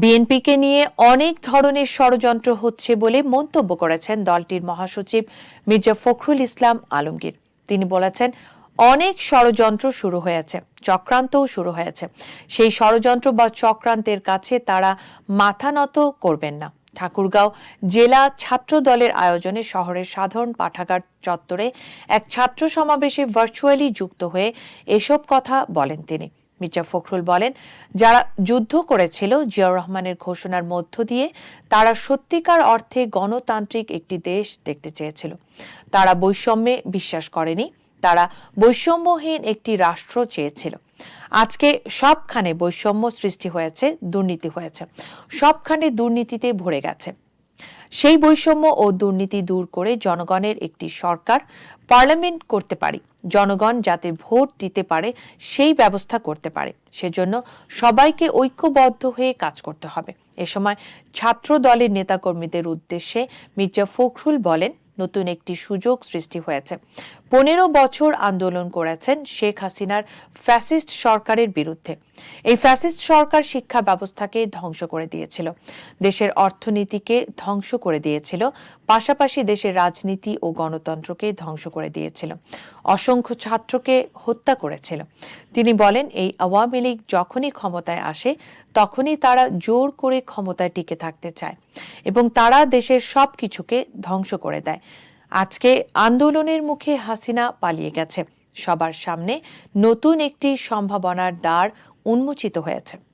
বিএনপিকে নিয়ে অনেক ধরনের ষড়যন্ত্র হচ্ছে বলে মন্তব্য করেছেন দলটির মহাসচিব মির্জা ফখরুল ইসলাম আলমগীর। তিনি বলেছেন, অনেক ষড়যন্ত্র শুরু হয়েছে, চক্রান্তও শুরু হয়েছে। সেই ষড়যন্ত্র বা চক্রান্তের কাছে তারা মাথা নত করবেন না। ঠাকুরগাঁও জেলা ছাত্র দলের আয়োজনে শহরের সাধারণ পাঠাগার চত্বরে এক ছাত্র সমাবেশে ভার্চুয়ালি যুক্ত হয়ে এসব কথা বলেন তিনি। মির্জা ফখরুল বলেন, যারা যুদ্ধ করেছিল, জিয়াউর রহমানের ঘোষণার মধ্য দিয়ে তারা সত্যিকার অর্থে গণতান্ত্রিক একটি দেশ দেখতে চেয়েছিল। তারা বৈষম্যে বিশ্বাস করেনি, তারা বৈষম্যহীন একটি রাষ্ট্র চেয়েছিল। আজকে সবখানে বৈষম্য সৃষ্টি হয়েছে, দুর্নীতি হয়েছে। সবখানে দুর্নীতিতে ভরে গেছে। সেই বৈষম্য ও দুর্নীতি দূর করে জনগণের একটি সরকার পার্লামেন্ট করতে পারি। জনগণ যাতে ভোট দিতে পারে, সেই ব্যবস্থা করতে পারে। সেজন্য সবাইকে ঐক্যবদ্ধ হয়ে কাজ করতে হবে। এ সময় ছাত্র দলের নেতাকর্মীদের উদ্দেশ্যে মির্জা ফখরুল বলেন নতুন একটি সুযোগ সৃষ্টি হয়েছে। পনেরো বছর আন্দোলন করেছেন শেখ হাসিনার ফ্যাসিস্ট সরকারের বিরুদ্ধে। এই ফ্যাসিস্ট সরকার শিক্ষা ব্যবস্থাকে ধ্বংস করে দিয়েছিল। দেশের অর্থনীতিকে ধ্বংস করে দিয়েছিল। পাশাপাশি দেশের রাজনীতি ও গণতন্ত্রকে ধ্বংস করে দিয়েছিল। অসংখ্য ছাত্রকে হত্যা করেছিল। তিনি বলেন, এই আওয়ামী লীগ যখনই ক্ষমতায় আসে, তখনই তারা জোর করে ক্ষমতায় টিকে থাকতে চায় এবং তারা দেশের সব কিছুকে ধ্বংস করে দেয়। আজকে আন্দোলনের মুখে হাসিনা পালিয়ে গেছে। সবার সামনে নতুন একটি সম্ভাবনার দ্বার উন্মোচিত হয়েছে।